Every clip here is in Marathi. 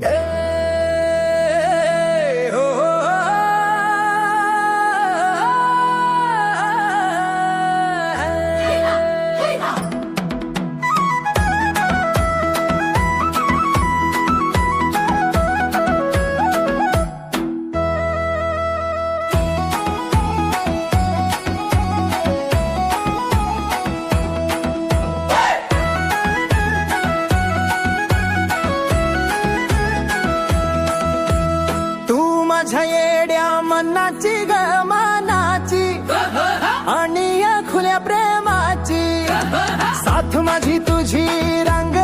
Yeah. माझ्या येड्या मनाची ग मनाची. आणि या खुल्या प्रेमाची. साथ माझी तुझी रंग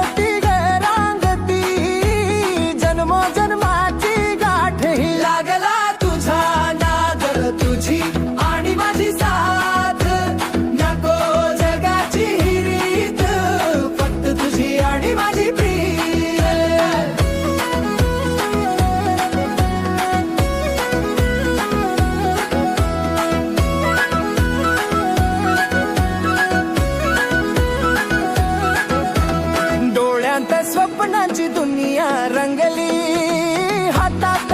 स्वप्नांची दुनिया रंगली. हातात